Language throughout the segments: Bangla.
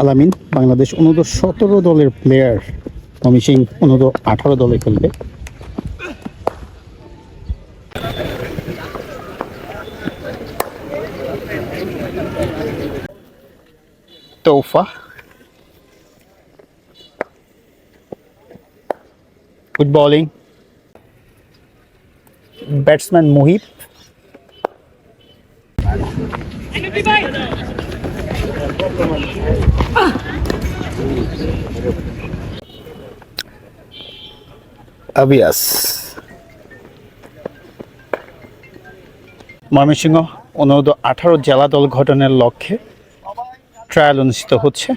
আলামিন বাংলাদেশ অনূর্ধ্ব সতেরো দলের প্লেয়ার মমিসিং অনূর্ধ্ব আঠারো দলে খেলবে। Tofa. Good bowling batsman Mohit Abiyas. Mymensingh, অনুরোধ আঠারো জেলা দল গঠনের লক্ষ্যে ট্রায়াল অনুষ্ঠিত হচ্ছে।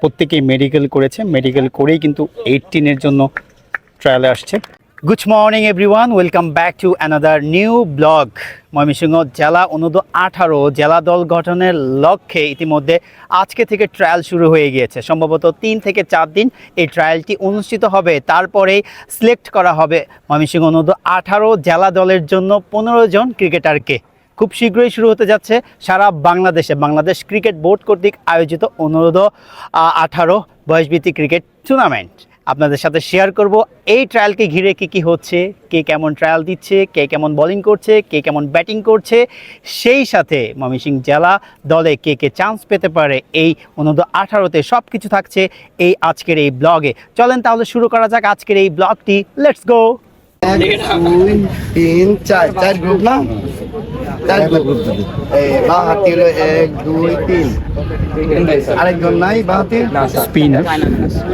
প্রত্যেকেই মেডিকেল করেছে। মেডিকেল করেই কিন্তু এইটিনের জন্য ট্রায়ালে আসছে। Good morning everyone welcome back to another new blog Mymensingh জেলা অনুর্ধ আঠারো জেলা দল গঠনের লক্ষ্যে ইতিমধ্যে আজকে থেকে ট্রায়াল শুরু হয়ে গিয়েছে। সম্ভবত তিন থেকে চার দিন এই ট্রায়ালটি অনুষ্ঠিত হবে। তারপরে সিলেক্ট করা হবে ময়মনসিংহ অনুর্ধ আঠারো জেলা দলের জন্য পনেরো জন ক্রিকেটারকে খুব শীঘ্রই শুরু হতে যাচ্ছে সারা বাংলাদেশে। বাংলাদেশ ক্রিকেট বোর্ড কর্তৃক আয়োজিত অনুরোধ আঠারো বয়সভিত্তিক ক্রিকেট টুর্নামেন্ট আপনাদের সাথে শেয়ার করব এই ট্রায়ালকে ঘিরে কী কী হচ্ছে, কে কেমন ট্রায়াল দিচ্ছে, কে কেমন বোলিং করছে, কে কেমন ব্যাটিং করছে, সেই সাথে ময়মনসিং জেলা দলে কে কে চান্স পেতে পারে এই অনুরোধ আঠারোতে সব কিছু থাকছে এই আজকের এই ব্লগে চলেন তাহলে শুরু করা যাক আজকের এই ব্লগটি লেটস গো বা হাতি হলো এক দুই তিন। আরেকজন নাই বা হাতি স্পিনার।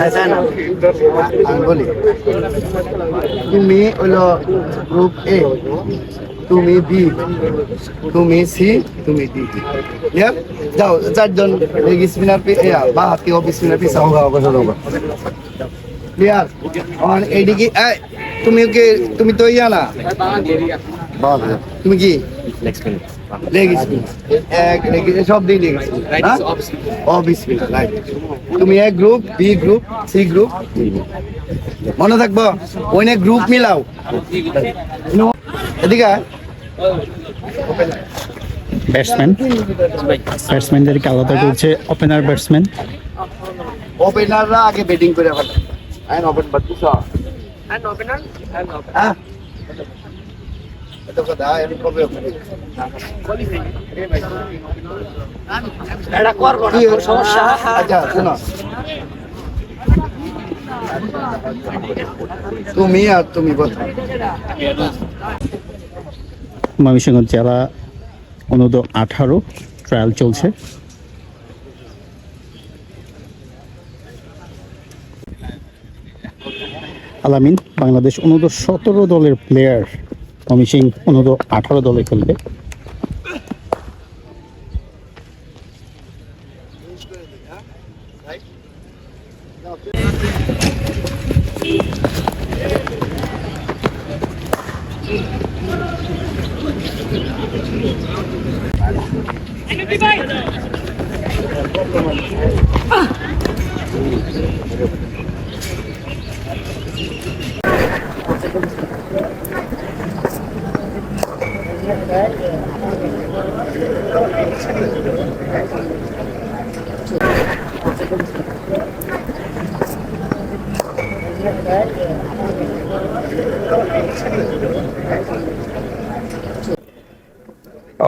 হ্যাঁ? আমি বলি তুমি হলো গ্রুপ এ তুমি বি তুমি সি তুমি ডি। ক্লিয়ার যাও চারজন লেগ স্পিনার বা হাতি অফ স্পিনার পিস ক্লিয়ার অন এদিকে তুমি কি তুমি তো ইয়া না? তুমি কি? লেগ স্পিন এক লেগ সব দিই leg spin off spin right তুমি এক group B group C group মনে থাকব ওইনে গ্রুপ মিলাও। এদিকে ব্যাটসম্যান ব্যাটসম্যানদেরকে আলাদা করছে ওপেনার ব্যাটসম্যান ওপেনাররা আগে ব্যাটিং করে ফেলে। আইন ওপেন বাদ দিছ তুমি আর তুমি ময়মনসিংহ জেলা অনুর্ধ আঠারো ট্রায়াল চলছে। আলামিন, বাংলাদেশ অনুর্ধ সতেরো দলের প্লেয়ার ময়মনসিং অনুর্ধ আঠারো দলে খেলবে।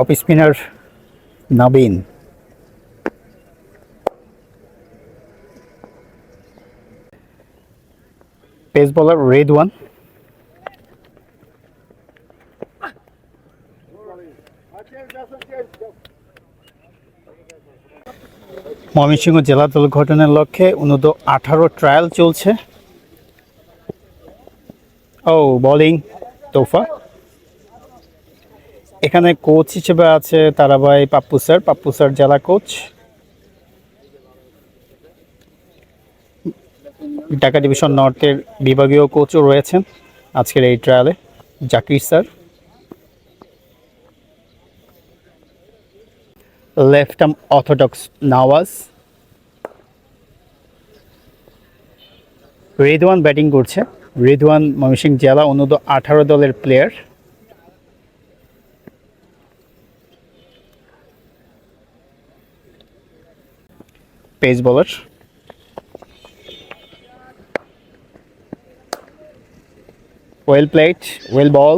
Off spinner Nabin. Pace bowler Redwan Mymensingh জেলা দল গঠনের লক্ষ্যে অনুদ আঠারো ট্রায়াল চলছে। ও বোলিং তোফা এখানে কোচ হিসেবে আছে তারাবাই পাপ্পু স্যার। পাপ্পু স্যার জেলা কোচ ঢাকা ডিভিশন নর্থের বিভাগীয় কোচও রয়েছেন আজকের এই ট্রায়ালে Zakir sir. Left arm orthodox Nawaz Redwan batting করছে। রেদওয়ান ময়মনসিংহ জেলা অনুদ আঠারো দলের player pace bowler well played well ball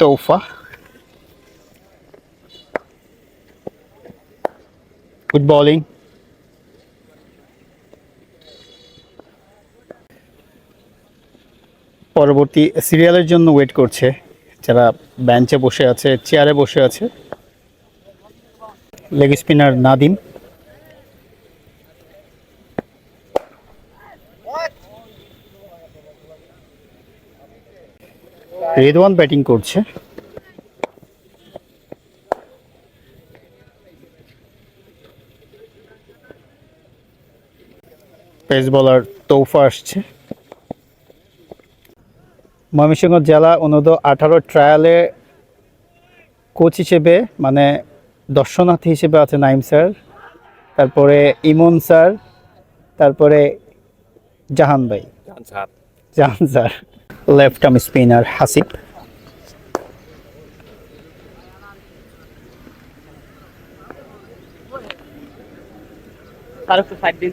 তোফা গুড বলিং পরবর্তী সিরিয়ালের জন্য ওয়েট করছে। যারা বেঞ্চে বসে আছে চেয়ারে বসে আছে। Leg spinner Nadim. Redwan batting করছে। পেস বলার তৌফা আসছে। ময়মনসিংহ জেলা অনুদ আঠারো ট্রায়ালে কোচ হিসেবে মানে দর্শনার্থী হিসেবে আছে নাইম স্যার তারপরে ইমন স্যার তারপরে জাহান ভাই। Jahan sir. Left arm spinner Hasib. তার একটু সাইড দিন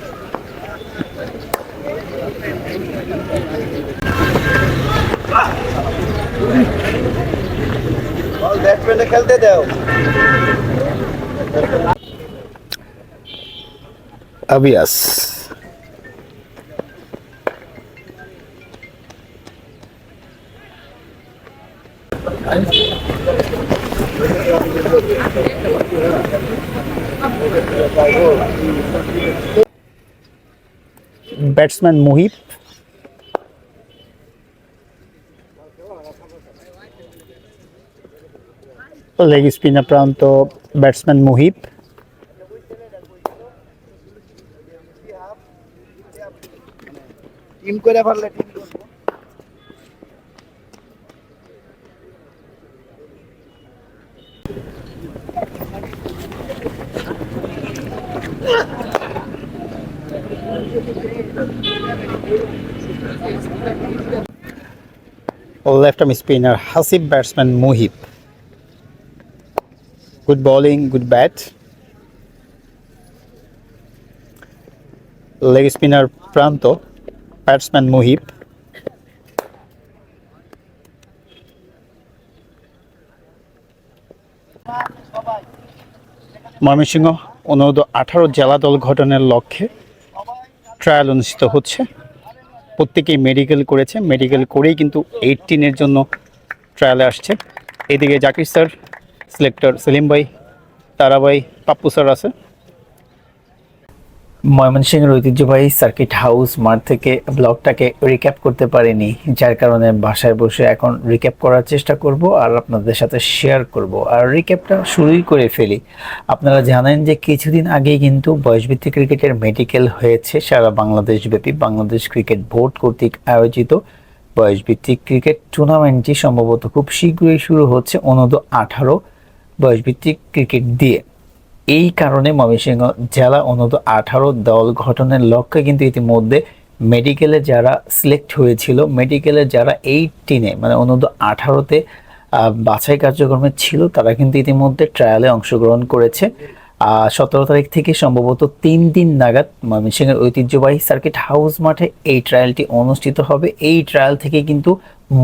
ব্যাটসম্যানে খেলতে দাও Abiyas batsman Muhib leg spinner Pranto batsman Muhib team করে পারলে team left arm spinner Hasib batsman Muhib. Good bowling, good bat. Leg spinner Pranto, batsman Muhib. Mymensingh অনুরোধ আঠারো জেলা দল গঠনের লক্ষ্যে ট্রায়াল অনুষ্ঠিত হচ্ছে প্রত্যেকেই মেডিকেল করেছে মেডিকেল করেই কিন্তু এইটিনের জন্য ট্রায়ালে আসছে এদিকে জাকির স্যার সিলেক্টর সেলিম ভাই তারাবাই পাপ্পু স্যার আছে। ময়মনসিংহের ঐতিহ্যবাহী সার্কিট হাউস মাঠ থেকে ব্লগটাকে রিক্যাপ করতে পারিনি, যার কারণে বাসায় বসে এখন রিক্যাপ করার চেষ্টা করব আর আপনাদের সাথে শেয়ার করব। আর রিক্যাপটা শুরুই করে ফেলি। আপনারা জানেন যে কিছুদিন আগেই কিন্তু বয়সভিত্তিক ক্রিকেটের মেডিকেল হয়েছে। সারা বাংলাদেশ ব্যাপী বাংলাদেশ ক্রিকেট বোর্ড কর্তৃক আয়োজিত বয়সভিত্তিক ক্রিকেট টুর্নামেন্টটি সম্ভবত খুব শীঘ্রই শুরু হচ্ছে, অনূর্ধ্ব আঠারো বয়সভিত্তিক ক্রিকেট দিয়ে। এই কারণে ময়মনসিংহ জেলা অনূর্ধ্ব আঠারো দল গঠনের লক্ষ্যে কিন্তু ইতিমধ্যে মেডিকেলে যারা সিলেক্ট হয়েছিল, মেডিকেলে যারা এইটিনে মানে অনূর্ধ্ব আঠারোতে বাছাই কার্যক্রমে ছিল, তারা কিন্তু ইতিমধ্যে ট্রায়ালে অংশগ্রহণ করেছে। সতেরো তারিখ থেকে সম্ভবত তিন দিন নাগাদ ময়মনসিংহের ঐতিহ্যবাহী সার্কিট হাউস মাঠে এই ট্রায়ালটি অনুষ্ঠিত হবে। এই ট্রায়াল থেকে কিন্তু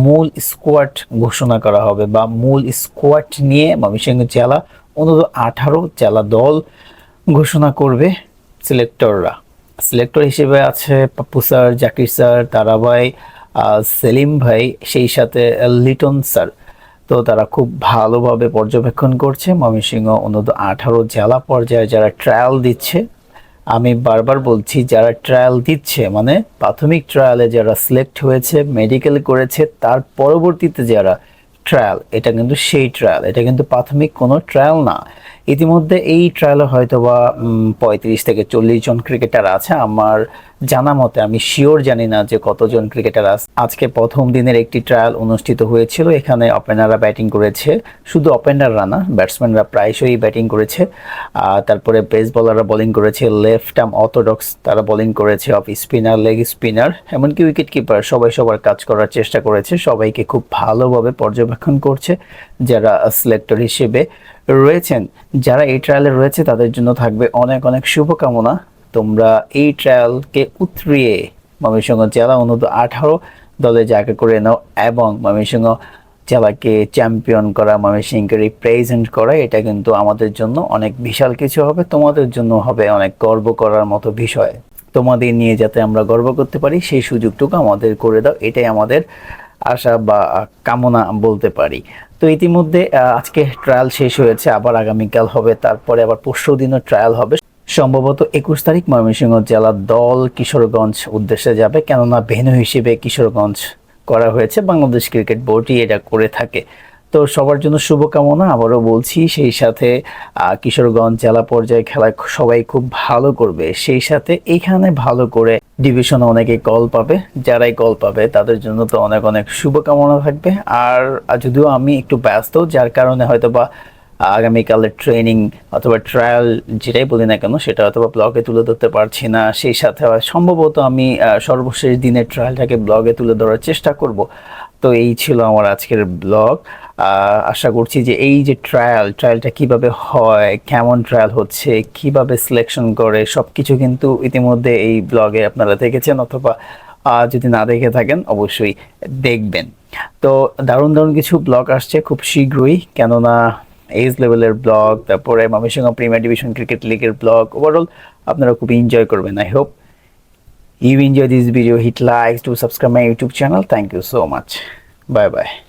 মূল স্কোয়াড ঘোষণা করা হবে বা মূল স্কোয়াড নিয়ে ময়মনসিংহ জেলা অন্তত আঠারো জেলা দল ঘোষণা করবে সিলেক্টররা সিলেক্টর হিসেবে আছে পাপ্পু স্যার, জাকির স্যার, তারাবাই সেলিম ভাই, সেই সাথে লিটন স্যার। তো তারা খুব ভালোভাবে পর্যবেক্ষণ করছে ময়মনসিংহ অন্তত আঠারো জেলা পর্যায়ে যারা ট্রায়াল দিচ্ছে। আমি বারবার বলছি, যারা ট্রায়াল দিচ্ছে মানে প্রাথমিক ট্রায়ালে যারা সিলেক্ট হয়েছে মেডিকেল করেছে, তার পরবর্তীতে যারা ট্রায়াল এটা কিন্তু সেই ট্রায়াল এটা কিন্তু প্রাথমিক কোনো ট্রায়াল না। ইতিমধ্যে এই ট্রায়ালে হয়তো বা পঁয়ত্রিশ থেকে চল্লিশ জন ক্রিকেটার আছে। আমার জানা মতে আমি শিওর জানি না যে কতজন ক্রিকেটার আছে আজকে প্রথম দিনের একটি ট্রায়াল অনুষ্ঠিত হয়েছিল। এখানে ওপেনাররা ব্যাটিং করেছে। শুধু ওপেনাররা না ব্যাটসম্যানরা প্রায়শই ব্যাটিং করেছে। তারপরে পেস বলাররা বোলিং করেছে। লেফট আর্ম অর্থোডক্স তারা বোলিং করেছে অফ স্পিনার লেগ স্পিনার এমনকি উইকেট কিপার সবাই সবার কাজ করার চেষ্টা করেছে। সবাইকে খুব ভালোভাবে পর্যবেক্ষণ করছে, যারা সিলেক্টর হিসেবে। রয়েছেন, যারা এই ট্রায়ালে রয়েছে তাদের জন্য থাকবে অনেক অনেক শুভকামনা। তোমরা এই ট্রায়ালকে উতরিয়ে ময়মনসিংহ জেলা অনূর্ধ্ব আঠারো দলে জায়গা করে নাও এবং ময়মনসিংহ জেলাকে চ্যাম্পিয়ন করা, ময়মনসিংহকে রিপ্রেজেন্ট করা, এটা কিন্তু আমাদের জন্য অনেক বিশাল কিছু হবে, তোমাদের জন্য হবে অনেক গর্ব করার মতো বিষয়। তোমাদের নিয়ে যাতে আমরা গর্ব করতে পারি, সেই সুযোগটুকু আমাদের করে দাও, এটাই আমাদের আশা বা কামনা বলতে পারি। তো ইতিমধ্যে আজকে ট্রায়াল শেষ হয়েছে, আবার আগামীকাল হবে, তারপরে আবার পরশু দিনও ট্রায়াল হবে। সম্ভবত একুশ তারিখ ময়মনসিংহ জেলার দল কিশোরগঞ্জ উদ্দেশ্যে যাবে, কেননা ভেনু হিসেবে কিশোরগঞ্জ করা হয়েছে, বাংলাদেশ ক্রিকেট বোর্ডই এটা করে থাকে। তো সবার জন্য শুভকামনা। আবারও বলছি, সেই সাথে কিশোরগঞ্জ জেলা পর্যায়ে খেলা সবাই খুব ভালো করবে। সেই সাথে এখানে ভালো করে ডিভিশনে অনেকে কল পাবে। যারাই কল পাবে, তাদের জন্য তো অনেক অনেক শুভকামনা থাকবে। আর যদিও আমি একটু ব্যস্ত, যার কারণে হয়তো বা আগামীকালের ট্রেনিং অথবা ট্রায়াল যেটাই বলি না কেন, সেটা অথবা ব্লগে তুলে ধরতে পারছি না। সেই সাথে সম্ভবত আমি সর্বশেষ দিনের ট্রায়ালটাকে ব্লগে তুলে ধরার চেষ্টা করব। তো এই ছিল আমার আজকের ব্লগ আশা করছি যে এই যে ট্রায়াল ট্রায়ালটা কীভাবে হয়, কেমন ট্রায়াল হচ্ছে, কীভাবে সিলেকশন করে সব কিছু কিন্তু ইতিমধ্যে এই ব্লগে আপনারা দেখেছেন অথবা যদি না দেখে থাকেন, অবশ্যই দেখবেন। তো দারুণ দারুণ কিছু ব্লগ আসছে খুব শীঘ্রই, কেননা এজ লেভেলের ব্লগ তারপরে ময়মনসিংহ প্রিমিয়ার ডিভিশন ক্রিকেট লিগের ব্লগ ওভারঅল আপনারা খুব এনজয় করবেন I hope you enjoy this video, hit like to subscribe my YouTube channel thank you so much bye bye